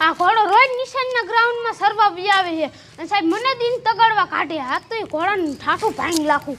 આ ઘોડો રોજ નિશાનના ગ્રાઉન્ડમાં સરવા બી આવે છે. અને સાહેબ, મને દિન તગાડવા કાઢે. આ તો એ ઘોડાનું ઠાઠું ભાંગ નાખું.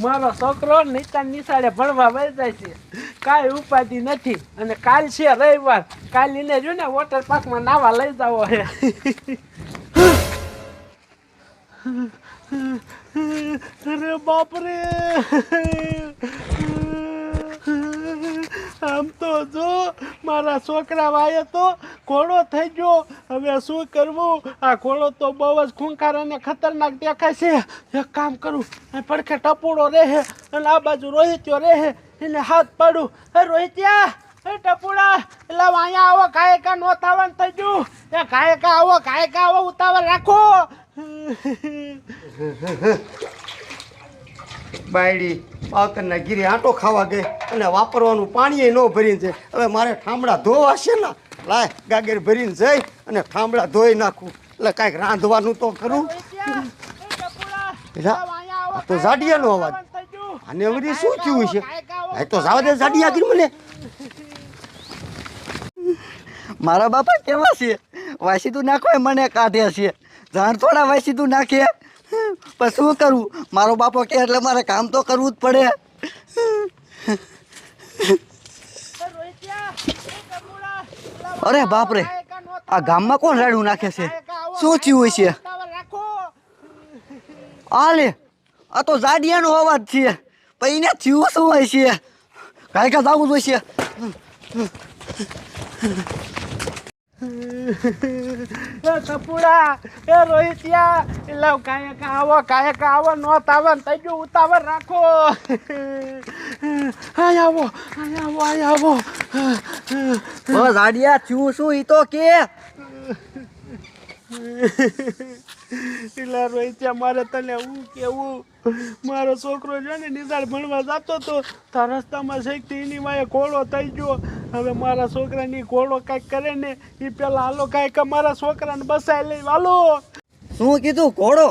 મારો છોકરો નીચા નિશાળે ભણવા વહી છે. કાંઈ ઉપાધિ નથી. અને કાલ છે રવિવાર. કાલ એને જો ને વોટર પાર્કમાં નાવા લઈ જાવો હે. અરે બાપરે! આમ તો જો, મારા છોકરા વાય તો ઘોડો થઈ ગયો. હવે શું કરવું? આ ઘોડો તો બહુ જ ખૂંખાર અને ખતરનાક દેખાય છે. એક કામ કરું એ પડખે ટપુડો રહે અને આ બાજુ રોહિત્યો રહે. એને હાથ પાડું. હે રોહિત્યા, હે ટપુડા, એટલે અહીંયા આવો કાયકા નો થાવન થઈ ગયું. એ કાયકા આવો કાયકા આવો, ઉતાવળ રાખો. બાયડી બાવતરના ગીરી આંટો ખાવા ગઈ અને વાપરવાનું પાણી ન ભરીને જાય હવે મારે ઠામડા ધોવા છે ને લાય ગાગર ભરીને જઈ અને ઠામડા ધોઈ નાખું. એટલે કાંઈક રાંધવાનું તો આવો, આ તો ઝાડિયાનો અવાજ. અને. વળી શું થયું છે? એ તો જાવ દે જાડી આગળ મને. મારા બાપા કેવા છે? વાસીતું નાખો એ મને કાઢે છે. જાણ થોડા વાસીતું નાખે. પણ શું કરું? મારો બાપો કે એટલે મારે કામ તો કરવું જ પડે. અરે બાપ રે આ ગામમાં કોણ રાડું નાખે છે? શું થયું છે? ઉતાવળ આ લે, આ તો જાડિયાનો અવાજ છે. પછી એને થયું શું હોય છે? કાંઈ કાંઈ જવું હોય એ કપૂડા એ રોહિતિયા એટલે કાયકા આવો કાયકા આવો નો તાવન થઈ ગયું ઉતાવળ રાખો. આય આવો આય આવો આય આવો. બસ જાડિયા થયું શું ઈ તો કે? એટલે રોહિતિયા મારે તને હું કેવું? મારો છોકરો છે ને નિશાળ ભણવા જતો તો તો રસ્તામાં શેકથી એની માએ ઘોડો થઈ ગયો. હવે મારા છોકરાની ઘોડો કાંઈક કરે ને એ પેલા હાલો કાંઈક મારા છોકરાને બસાઈ લઈ હાલો શું કીધું? ઘોડો?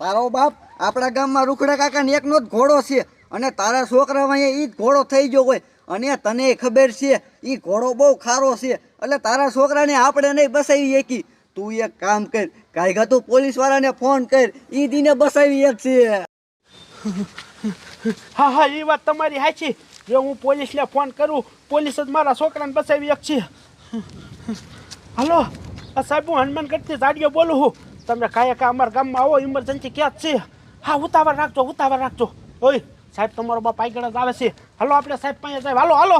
તારો બાપ આપણા ગામમાં રૂખડા કાકાને એકનો જ ઘોડો છે અને તારા છોકરામાં અહીંયા એ જ ઘોડો થઈ ગયો હોય. અને તને ખબર છે એ ઘોડો બહુ ખારો છે. એટલે તારા છોકરાને આપણે નહીં બસાવી શકી તું એક કામ કર, કાંઈ તું પોલીસવાળાને ફોન કર એ દીને બસાવી એક છે હા હા, એ વાત તમારી સાચી. જો હું પોલીસને ફોન કરું, પોલીસ જ મારા છોકરાને બચાવી એક છે હાલો સાહેબ, હું હનુમાન કરતી જાડીઓ બોલું છું. તમે કાંઈ કા અમારા ગામમાં આવો ઇમરજન્સી ક્યાં જ છે? હા, ઉતાવળ રાખજો ઉતાવળ રાખજો. ઓય, સાહેબ, તમારો બાપ આગળ જ આવે છે. હાલો, આપણે સાહેબ પાસે સાહેબ હાલો હાલો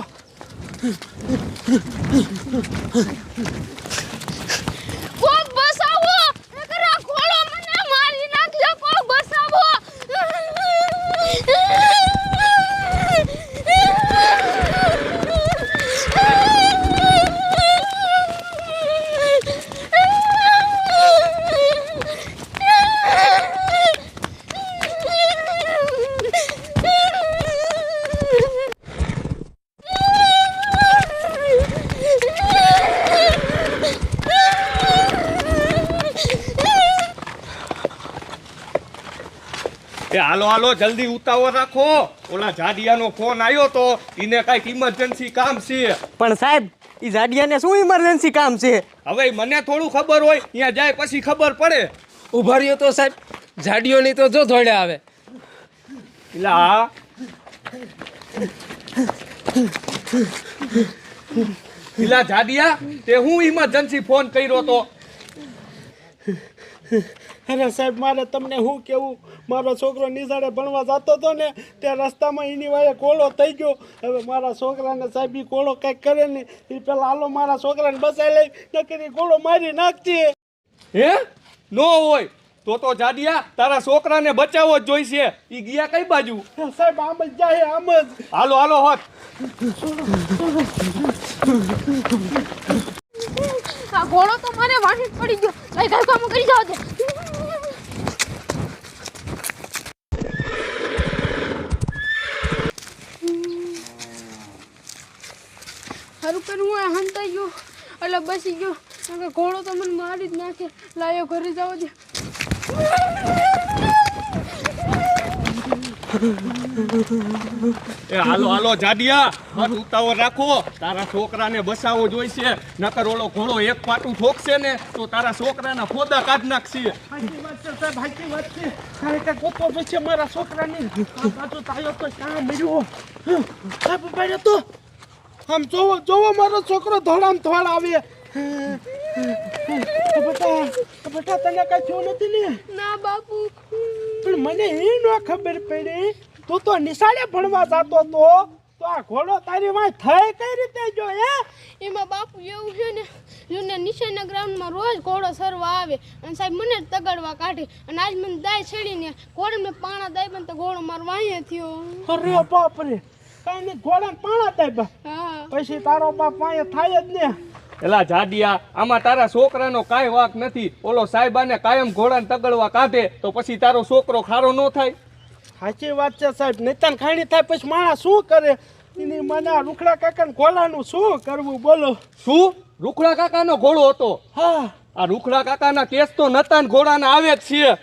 કોક બસાવો નકર આ ઘોડો મને મારી નાખ્યો કોક બસાવો એ હાલો હાલો જલ્દી ઉતાવળ રાખો. ઓલા જાડિયાનો ફોન આવ્યો તો એને કાંઈક ઇમરજન્સી કામ છે. પણ સાહેબ ઈ જાડિયાને શું ઇમરજન્સી કામ છે? હવે મને થોડું ખબર હોય ત્યાં જાય પછી ખબર પડે. ઊભા રહ્યો તો સાહેબ જાડિયોની તો જો ધોડે આવે. લા પેલા જાડિયા તે હું ઇમરજન્સી ફોન કર્યો તો? અરે સાહેબ મારે તમને શું કેવું? મારો છોકરો નિશાળે ભણવા જતો હતો ને ત્યાં રસ્તામાં એની વાળે કોળો થઈ ગયો. હવે મારા છોકરાને સાહેબ એ કોળો કંઈક કરે ને એ પેલા હાલો મારા છોકરાને બસાઈ લઈ નકરી ઈ કોળો મારી નાખજે. હે? નો હોય. તો તો જાડિયા તારા છોકરાને બચાવવો જ જોઈશે. ઈ ગયા કઈ બાજુ? સાહેબ આમ જ જાય આમ જ. હાલો હાલો હોત. આ ઘોડો તો મારે વાટી જ પડી ગયો. લઈ ઘર કામ કરી જાવ દે પેલું હું હંતાઈ ગયો. એટલે બસી ગયો. કારણ કે ઘોડો તો મને મારી જ નાખે. લાયો ઘરે જાવ દે એ હાલો હાલો જાડિયા. બસ ઉતાવળ રાખો. તારા છોકરાને બસાવવો જોઈશે. નકર ઓલો ઘોડો એક પાટું ઠોકશે ને તો તારા છોકરાના ફોદા કાઢ નાખશે. સાચી વાત છે સાહેબ સાચી વાત છે. મારા છોકરાને? આ બાજુ તાયો તો ક્યાં મળ્યો? હમ, સાહેબ ઊભા તો. આમ જોવો જોવો મારો છોકરો ધોળામ ધોળ આવે. બેટા બેટા તને કઈ થયું નથી ને? ના બાપુ. પણ મને એ ન ખબર પડી. તું તો નિશાળે ભણવા જતો તો. તો આ ઘોડો તારી વાંય થઈ કઈ રીતે જો હે? એમાં બાપુ એવું છે ને જો ને નીચેના ગ્રાઉન્ડમાં રોજ ઘોડો સરવા આવે. અને સાહેબ મને જ તગડવા કાઢે. અને આજ મને દાય છેડીને ઘોડે પાણા દાય પણ તો ઘોડો મારો વાંહે થયો. અરે બાપ રે કઈ ઘોડા પાણા હા. પછી તારો બાપ વાંય થાય જ ને. એલા જાડિયા આમાં તારા છોકરાનો કાંઈ વાક નથી. ઓલો સાહેબાને કાયમ ઘોડાને તગડવા કાઢે તો પછી તારો છોકરો ખારો ન થાય? સાચી વાત છે સાહેબ નૈતાન ખાણી થાય પછી માણસ શું કરે? એની મને આ રૂખડા કાકાને ઘોડાનું શું કરવું બોલો. શું? રૂખડા કાકાનો ઘોડો હતો? હા. આ રૂખડા કાકાના કેસ તો નતાન ઘોડાના આવે જ છે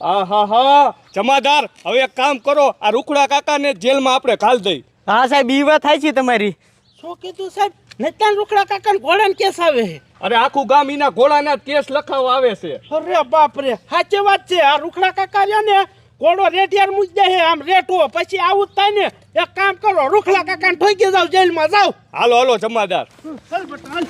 આ હા હા જમાદાર હવે એક કામ કરો આ રૂખડા કાકાને જેલમાં આપણે ઘાલ દઈ. હા સાહેબ ઈ વાત થાય છે તમારી. શું કીધું સાહેબ? નત્યાન રોકડા કાકા ને ઘોડાને કેસ આવે અરે આખું ગામ એના ઘોડાના કેસ લખાવ આવે છે. અરે બાપ રે સાચી વાત છે. આ રૂખડા કાકા રહ્યા ને ઘોડો રેટિયાર મૂકી દે હે આમ રેટવો પછી આવું જ થાય ને. એક કામ કરો રૂખડા કાકાને ઠોકી જાવ જેલમાં જાવ હાલો હાલો જમાદાર. ચાલ બેટા હાલ.